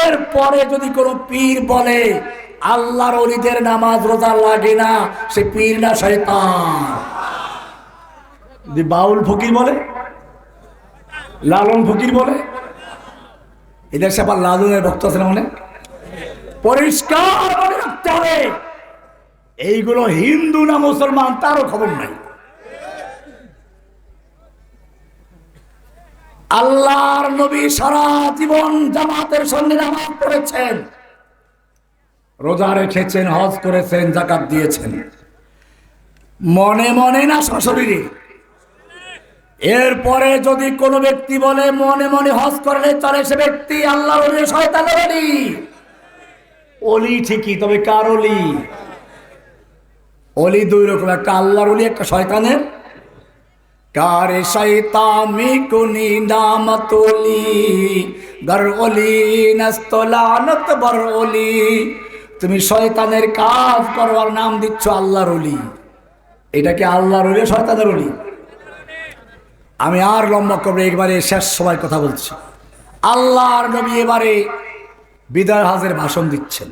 এরপরে যদি কোনো পীর বলে, আল্লাহর অলিদের নামাজ রোজা লাগে না, সে পীর না শয়তান। বাউল ফকির বলে, লালন ফকির বলে, এদের সে আবার লালনের ভক্ত আছে না পরিষ্কার মনে রাখতে হবে। এইগুলো হিন্দু না মুসলমান, তারও খবর নাই। আল্লাহর নবী সারা জীবন জামাতের সঙ্গে নামাজ পড়েছেন। রোজা রেখেছেন, হজ করেছেন, জাকাত দিয়েছেন। মনে মনে না সশরীরে এরপরে যদি কোনো ব্যক্তি বলে, মনে মনে হজ করলে চলে সে ব্যক্তি আল্লাহ অলি। অলি ঠিকই, তবে কার অলি? অলি দুই রকম, একটা আল্লাহর অলি, একটা শয়তানের। কারে শৈতামি কুনি নামত অলি গর অলি নস্তলানত বর তুমি শয়তানের কাজ করবার নাম দিচ্ছ আল্লাহর অলি এটা কি আল্লাহর অলি শয়তানের অলি আমি আর লম্বা করব একবারে শেষ সবাই কথা বলছি। আল্লাহর নবী এবারে বিদায় হাজের ভাষণ দিচ্ছেন।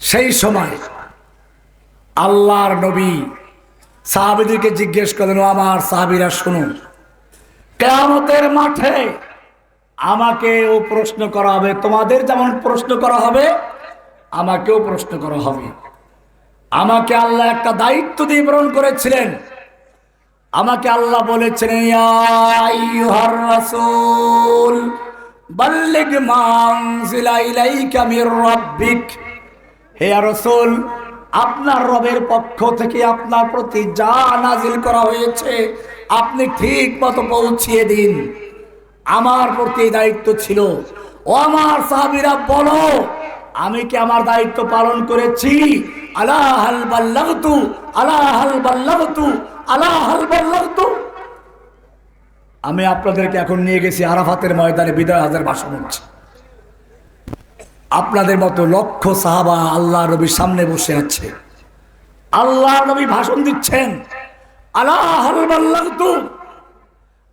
সেই সময় আল্লাহর নবী সাহাবিদেরকে জিজ্ঞেস করলেন, "ও আমার সাহাবিরা শুনুন কেয়ামতের মাঠে আমাকে ও প্রশ্ন করা হবে, তোমাদের যেমন প্রশ্ন করা হবে, আমাকেও প্রশ্ন করা হবে। আমাকে আল্লাহ একটা দায়িত্ব দিয়ে প্রেরণ করেছিলেন। আমাকে আল্লাহ বলেছিলেন, "ইয়া আইয়ুহার রাসূল, বাল্লিগ মা উনজিলা ইলাইকা মির হে আপনার রবের পক্ষ থেকে আপনার প্রতি যা নাজিল করা হয়েছে, আপনি ঠিক মতো পৌঁছিয়ে দিন। আমার প্রতি দায়িত্ব ছিল, ও আমার সাহাবিরা, বলো, আমি কি আমার দায়িত্ব পালন করেছি? আমি আপনাদেরকে এখন নিয়ে গেছি আরাফাতের ময়দানে বিদায় হাজার ভাষণ হচ্ছে আপনাদের মতো লক্ষ সাহাবা আল্লাহ নবীর সামনে বসে আছে। আল্লাহ নবী ভাষণ দিচ্ছেন। আল্লাহ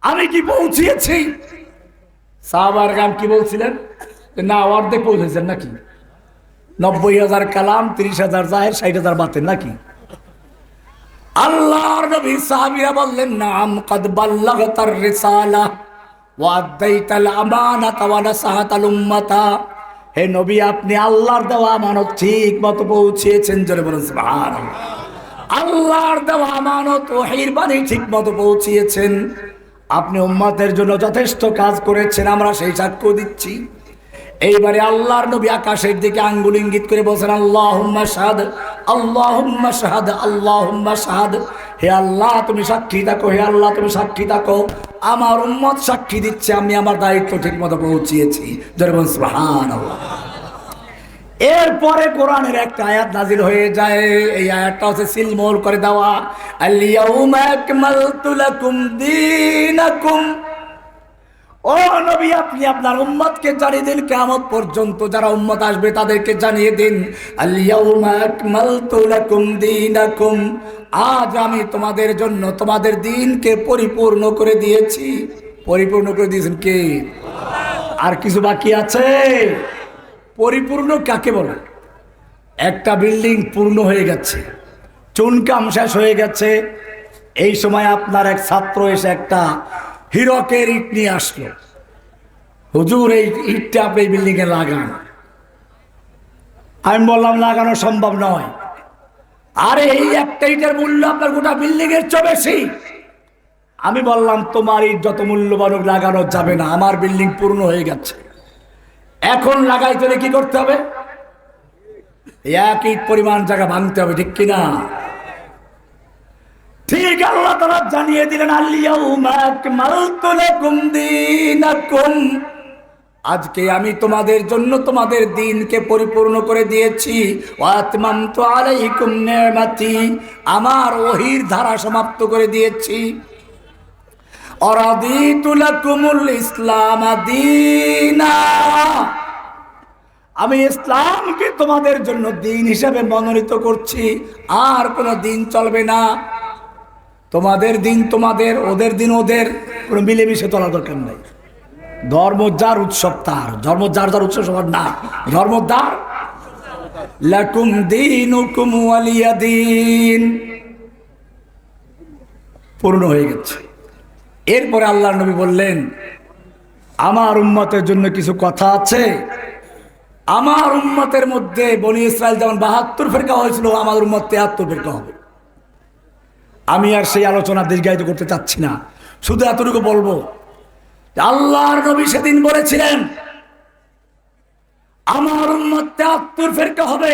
আমি কি পৌঁছিয়েছি? সাহাবার গান কি বলছিলেন? না, অর্ধেক পৌঁছেছেন নাকি? নব্বই হাজার কালাম, তিরিশ হাজার জাহের, ষাট হাজার বাতেন নাকি? আল্লাহর নবী সাহাবীরা বললেন, নাম কদ বাল্লাগতার রিসালা, ওয়া আদাইতাল আমানাতা ওয়া নাসাহাতাল উম্মাতা। হে নবী, আপনি আল্লাহর দেওয়া আমানত ঠিক মতো পৌঁছিয়েছেন জোরে বলেন আল্লাহর দেওয়া আমানত ওহির বাণী ঠিক মতো পৌঁছিয়েছেন আপনি উম্মাতের জন্য যথেষ্ট কাজ করেছেন, আমরা সেই সাক্ষ্য দিচ্ছি। এইবারে আল্লাহর নবী আকাশের দিকে আঙ্গুল ইঙ্গিত করে বলছেন আল্লাহ শাহাদ আল্লাহ শাহাদ আল্লাহ শাহাদ। হে আল্লাহ, তুমি সাক্ষী থাকো, হে আল্লাহ, তুমি সাক্ষী থাকো। আমার উম্মত সাক্ষী দিচ্ছে, আমি আমার দায়িত্ব ঠিক মতো পৌঁছিয়েছি এরপরে কোরআনের একটা আয়াত নাজিল হয়ে যায়। এই আয়াতটা হচ্ছে সিলমোল করে দেওয়া। দীনাকুম। ও নবী, আপনি আপনার উম্মতকে জানিয়ে দিন কেমন পর্যন্ত যারা উম্মত আসবে তাদেরকে জানিয়ে দিন। আজ আমি তোমাদের জন্য তোমাদের দিনকে পরিপূর্ণ করে দিয়েছি। পরিপূর্ণ করে দিয়েছেন কে? আর কিছু বাকি আছে? পরিপূর্ণ কাকে বলে? একটা বিল্ডিং পূর্ণ হয়ে গেছে, চুনকাম শেষ হয়ে গেছে। এই সময় আপনার এক ছাত্র এসে একটা হিরকের ইট নিয়ে আসলো। হুজুর, এই ইটটা আপনি এই বিল্ডিংয়ে লাগান। আমি বললাম, লাগানো সম্ভব নয়। আরে, এই একটা ইটের মূল্য আপনার গোটা বিল্ডিং এর চেয়ে বেশি। আমি বললাম, তোমার ইট যত মূল্যবান লাগানো যাবে না। আমার বিল্ডিং পূর্ণ হয়ে গেছে। এখন লাগাইতে কি করতে হবে? এক ইট পরিমাণ জায়গা ভাঙতে হবে, ঠিক কিনা? ঠিক আল্লাহ তারা জানিয়ে দিলেন আজকে আমি তোমাদের জন্য তোমাদের দিনকে পরিপূর্ণ করে দিয়েছি। আমার ওহির ধারা সমাপ্ত করে দিয়েছি। ইসলাম আমি ইসলামকে তোমাদের জন্য দিন হিসাবে মনোনীত করছি। আর কোনো দিন চলবে না। তোমাদের দিন তোমাদের, ওদের দিন ওদের। কোনো মিলেমিশে তোলার দরকার নাই। ধর্ম যার উৎসব তার, ধর্ম যার যার উৎসব সবার না। ধর্ম যার লাকুম দিন হুকুম ওয়ালিয়া দিন। পূর্ণ হয়ে গেছে। এরপরে আল্লাহ নবী বললেন, আমার উম্মতের জন্য কিছু কথা আছে। আমার উম্মতের মধ্যে বনি ইসরায়েল যেমন বাহাত্তর ফেরকা হয়েছিল, আমার উম্মত তেহাত্তর ফেরকা হবে। আমি আর সেই আলোচনা দীর্ঘায়িত করতে চাচ্ছি না। শুধু এতটুকু বলব আল্লাহর নবী সেদিন বলেছিলেন, আমার উম্মত তেহাত্তর ফেরকা হবে।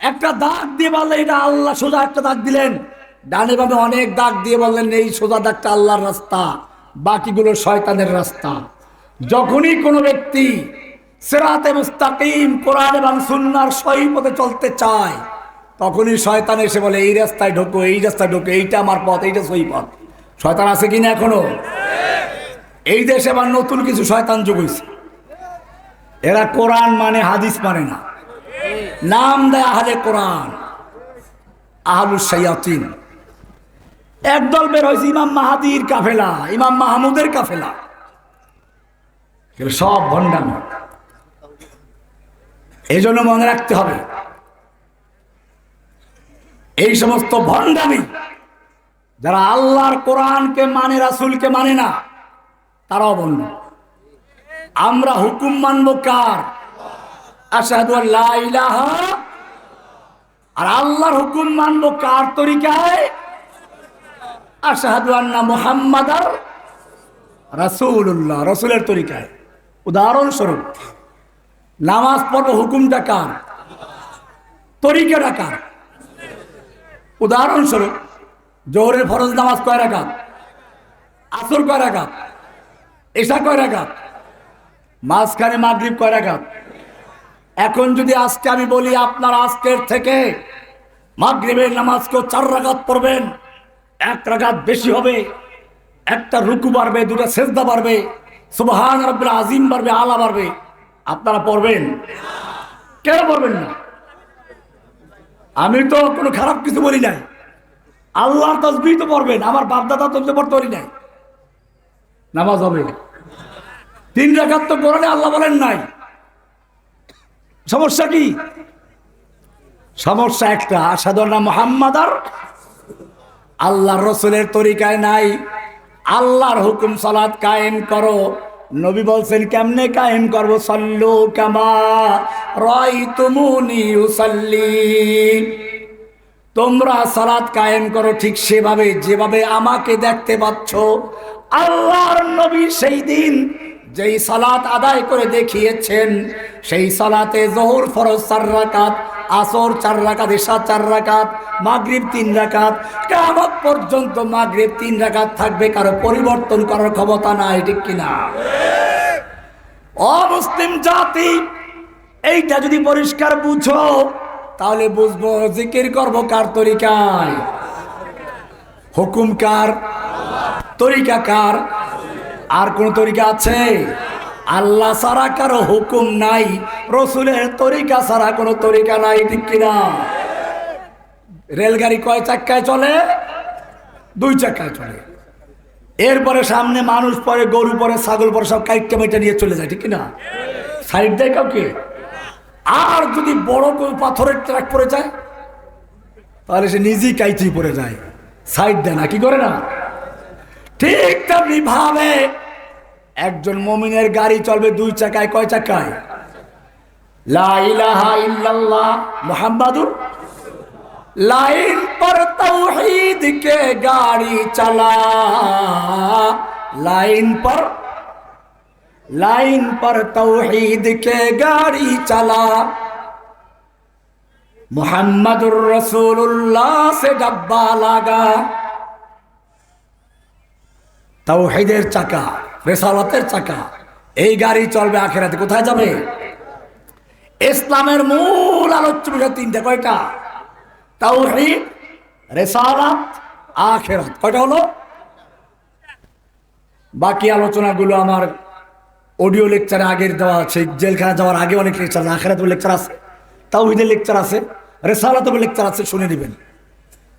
একটা দাগ দিয়ে বললেন এটা আল্লাহ সোজা একটা দাগ দিলেন। ডানে বামে অনেক দাগ দিয়ে বললেন, এই সোজা দাগটা আল্লাহর রাস্তা, বাকিগুলো শয়তানের রাস্তা। যখনই কোনো ব্যক্তি সেরাতে মুস্তাকিম, কোরআন এবং সুন্নার সহি পথে চলতে চায় তখনই শয়তান এসে বলে, এই রাস্তায় ঢোকো, এই রাস্তায় ঢোকো, এইটা আমার পথ, এইটা সহি পথ। শয়তান আছে কিনা এখনও? এই দেশে আবার নতুন কিছু শয়তান যোগ হয়েছে এরা কোরআন মানে হাদিস মানে না। নাম দেয় আহলে কোরআন। আহলুস সাইয়াতিন একদল বের হয়েছে ইমাম মাহাদির কাফেলা, ইমাম মাহমুদের কাফেলা। সব ভণ্ডামি। এই জন্য মনে রাখতে হবে এই সমস্ত ভণ্ডামি যারা আল্লাহর কোরআনকে মানে রাসুলকে মানে না, তারাও ভণ্ড আমরা হুকুম মানব কার? আর আল্লাহর হুকুম মানব কার তরিকায়? আশাহাদু আন্না মুহাম্মাদ রাসূলুল্লাহ, রসুলের তরিকায়। উদাহরণস্বরূপ, নামাজ পড়ব হুকুমটা কার? তরিকাটা কার? উদাহরণস্বরূপ, জোহরের ফরজ নামাজ কয় রাকাত? আসর কয় রাকাত? এশা কয় রাকাত? মাঝখানে মাগরিব কয় রাকাত? এখন যদি আজকে আমি বলি আপনার আজকের থেকে মাগরিবের নামাজকেও চার রাকাত পড়বেন, এক রাকাত বেশি হবে, একটা রুকু বাড়বে, দুটা সেজদা বাড়বে, সুবহান রব্বুল আজিম বাড়বে, আলা বাড়বে, আপনারা পড়বেন? কেন পড়বেন না? আমি তো কোনো খারাপ কিছু বলি নাই। আল্লাহর তসবি তো পড়বেন, আমার বাপদাদা তসবি পড়তে নাই। নামাজ হবে। তিন রাখাত তো কোরআনে আল্লাহ বলেন নাই। সমস্যা কি? সমস্যা একটা সাধারণ মোহাম্মদ আর আল্লাহর রসুলের তরিকায় নাই। আল্লাহর হুকুম সালাত কায়েম করো। নবী বলছেন, কেমনে কায়েম করব? সল্লু কামা রয় তুমুনি উসাল্লি। তোমরা সালাত কায়েম করো ঠিক সেভাবে, যেভাবে আমাকে দেখতে পাচ্ছ। আল্লাহর নবী সেই দিন যেই সালাত আদায় করে দেখিয়েছেন, সেই সালাতে জহুর ফরজ চার রাকাত আসর চার রাকাত এশা চার রাকাত, মাগরিব তিন রাকাত। কামত পর্যন্ত মাগরিব তিন রাকাত থাকবে, কারও পরিবর্তন করার ক্ষমতা নাই, ঠিক কিনা? অমুসলিম জাতি, এইটা যদি পরিষ্কার বুঝো, তাহলে বুঝব জিকির করব কার তরিকায়? হুকুম কার? তরিকা কার? আর কোন তরিকা আছে? আল্লাহ ছাড়া কারও হুকুম নাই, রসুলের তরিকা ছাড়া কোনো তরিকা নাই, ঠিক কিনা? রেলগাড়ি কয় চাক্কায় চলে? দুই চাক্কায় চলে। এরপরে সামনে মানুষ পরে, গরু পরে, ছাগল পরে, সব কাইটটা মেটে নিয়ে চলে যায়, ঠিক কিনা? সাইড দেয় কাউকে? আর যদি বড় পাথরের ট্রাক পড়ে যায়, তাহলে সে নিজেই কাইচি পড়ে যায়। সাইড দেয় না, কি করে না? ঠিক তেমনি ভাবে একজন মমিনের গাড়ি চলবে দুই চাকায়, কয় চাকায়? লাইলাহা ইল্লাল্লাহ মোহাম্মদুর লাইন পর তৌহিদ কে গাড়ি চালা। লাইন পর লাইন পর তৌহিদ কে গাড়ি চালা। মোহাম্মদুর রসুল্লাহ সে ডাব্বা লাগা। তৌহিদের চাকা। রেসালাতের চাকা। এই গাড়ি চলবে আখেরাতে। কোথায় যাবে? ইসলামের মূল আলোচ্য বিষয় তিনটা। কয়টা? তাওহীদ, রেসালাত, আখেরাত। কয়টা হলো? বাকি আলোচনাগুলো আমার অডিও লেকচারে আগের দেওয়া আছে। জেলখানা যাওয়ার আগে অনেক লেকচার আছে আখেরাতের লেকচার আছে, তাওহীদের লেকচার আছে রেসালাতের লেকচার আছে, শুনে নেবেন।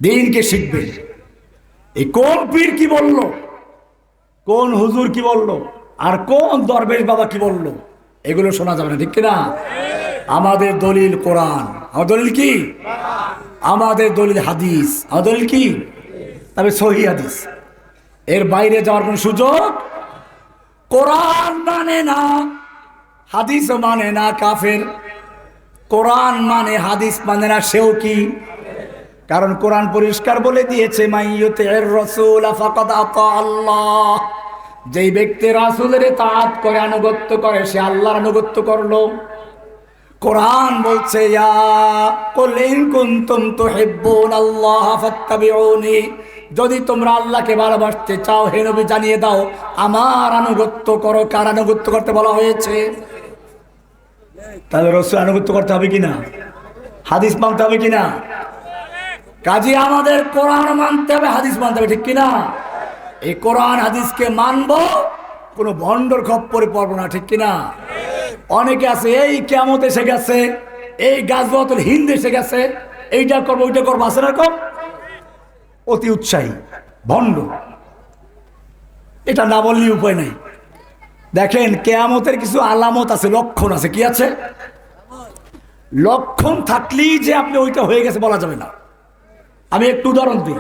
দিনকে শিখবেন। এই কোন পীর কি বলল? কোন হুজুর কি বলল? আর কোন দরবেশ বাবা কি বলল? এগুলো শোনা যাবে না, ঠিক কিনা? আমাদের দলিল কোরআন। আমার দলিল কি? আমাদের দলিল হাদিস। আমার দলিল কি? তবে সহি হাদিস। এর বাইরে যাওয়ার কোন সুযোগ? কোরআন মানে না, হাদিস মানে না কাফের। কোরআন মানে হাদিস মানে না, সেও কি? কারণ কোরআন পরিষ্কার বলে দিয়েছে আল্লাহ। যেই ব্যক্তি রাসূলের তাঁত করে, আনুগত্য করে, সে আল্লাহর আনুগত্য করল। কোরআন বলছে যদি তোমরা আল্লাহকে ভালোবাসতে চাও, হে নবী, জানিয়ে দাও, আমার আনুগত্য করো। কার আনুগত্য করতে বলা হয়েছে? তাহলে রসুল আনুগত্য করতে হবে কিনা হাদিস মানতে হবে কিনা কাজে আমাদের কোরআন মানতে হবে, হাদিস মানতে হবে, ঠিক কিনা? এই কোরআন হাদিসকে মানব, কোনো ভণ্ডর খপ্পরে পড়ব না, ঠিক কিনা? অনেকে আছে, এই কেমত এসে গেছে, এই গাছবাতল হিন্দ এসে গেছে, এইটা করব, ওইটা করব, আছে এরকম? অতি উৎসাহী, ভণ্ড। এটা না বললেই উপায় নেই। দেখেন, কেয়ামতের কিছু আলামত আছে, লক্ষণ আছে, কি আছে? লক্ষণ থাকলেই যে আপনি ওইটা হয়ে গেছে বলা যাবে না। আমি একটু উদাহরণ দিই।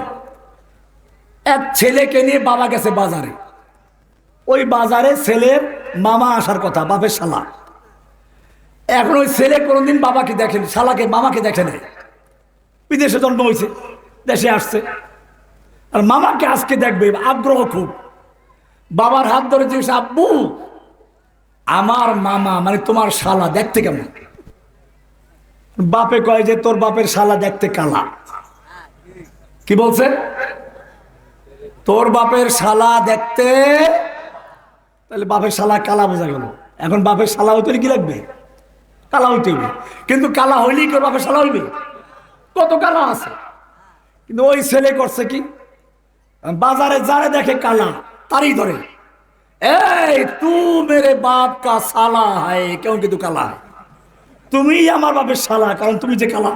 এক ছেলেকে নিয়ে বাবা গেছে বাজারে। ওই বাজারে ছেলের মামা আসার কথা, বাপের শালা। এখন ওই ছেলে কোনোদিন বাবাকে দেখেন শালাকে, মামাকে দেখে নেয় বিদেশে জন্ম হয়েছে, দেশে আসছে। আর মামাকে আজকে দেখবে, আগ্রহ খুব। বাবার হাত ধরে জিজ্ঞেস, আব্বু, আমার মামা মানে তোমার শালা দেখতে কেমন? বাপে কয় যে, তোর বাপের শালা দেখতে কালা। কি বলছে তোর বাপের শালা দেখতে, তাহলে বাপের শালা কালা বোঝা গেল। এখন বাপের শালা হইতে কি লাগবে? কালা হইতে হইবে। কিন্তু কালা হইলেই কেউ বাপের শালা হইবে। কত কালা আছে? কিন্তু ওই ছেলে করছে কি? বাজারে যারে দেখে কালা, তারই ধরে। এই, তু মেরে বাপ কা সালা হয় কেউ কিন্তু কালা তুমি আমার বাপের শালা, কারণ তুমি যে কালা।